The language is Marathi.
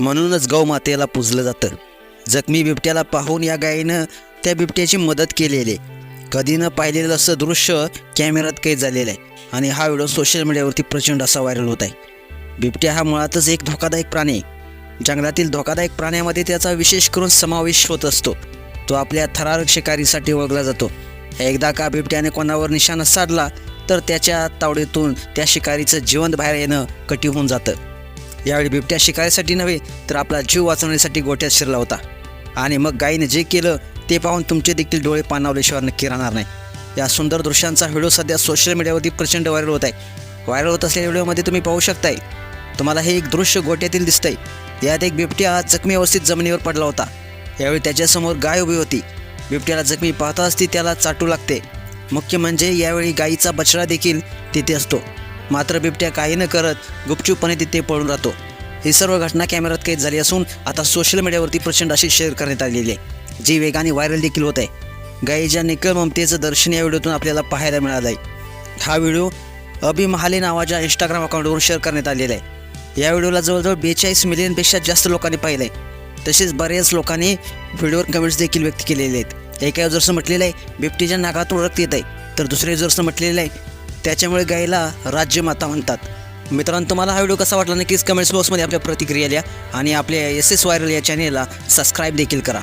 म्हणूनच गौमातेला पूजलं जातं. जखमी बिबट्याला पाहून या गायीनं त्या बिबट्याची मदत केलेली आहे. कधी न पाहिलेलं असं दृश्य कॅमेऱ्यात कैद झालेलं आहे आणि हा व्हिडिओ सोशल मीडियावरती प्रचंड असा व्हायरल होत आहे. बिबट्या हा मुळातच एक धोकादायक प्राणी जंगलातील धोकादायक प्राण्यामध्ये त्याचा विशेष करून समावेश होत असतो. तो आपल्या थरारक शिकारीसाठी ओळखला जातो. एकदा का बिबट्याने कोणावर निशाणा साधला तर त्याच्या तावडीतून त्या शिकारीचं जिवंत बाहेर येणं कठीण होऊन जातं. यावेळी बिबट्या शिकायसाठी नव्हे तर आपला जीव वाचवण्यासाठी गोट्यात शिरला होता. आणि मग गायीने जे केलं ते पाहून तुमचे देखील डोळे पानावल्याशिवाय नक्की राहणार नाही. या सुंदर दृश्यांचा व्हिडिओ सध्या सोशल मीडियावरती प्रचंड व्हायरल होत आहे. व्हायरल होत असलेल्या व्हिडिओमध्ये तुम्ही पाहू शकताय. तुम्हाला हे एक दृश्य गोट्यातील दिसतंय. यात एक बिबट्या जखमी अवस्थेत जमिनीवर पडला होता. यावेळी त्याच्यासमोर गाय उभी होती. बिबट्याला जखमी पाहताच ती त्याला चाटू लागते. मुख्य म्हणजे यावेळी गायीचा बछडा देखील तिथे असतो. मात्र बिबट्या काही न करत गुपचूपपणे तिथे पळून राहतो. ही सर्व घटना कॅमेऱ्यात कैद झाली असून आता सोशल मीडियावरती प्रचंड अशी शेअर करण्यात आलेली आहे. जी वेगाने व्हायरल देखील होत आहे. गायीच्या निकल ममतेचं दर्शन या व्हिडिओतून आपल्याला पाहायला मिळालं आहे हा व्हिडिओ अभि महाले नावाच्या इंस्टाग्राम अकाउंटवरून शेअर करण्यात आलेला आहे. या व्हिडिओला जवळजवळ बेचाळीस मिलियनपेक्षा जास्त लोकांनी पाहिलं आहे तसेच बऱ्याच लोकांनी व्हिडिओवर कमेंट्स देखील व्यक्त केलेले आहेत. एका युजर्सनं म्हटलेलं आहे बिबटीच्या नाकातून रक्त येत आहे तर दुसऱ्या युजर्सनं म्हटलेलं आहे त्याच्यामुळे गायीला राज्यमाता म्हणतात. मित्रांनो तुम्हाला हा व्हिडिओ कसा वाटला नक्कीच कमेंट्स बॉक्समध्ये आपल्या प्रतिक्रिया द्या आणि आपल्या एस एस व्हायरल या चॅनेलला सबस्क्राईब देखील करा.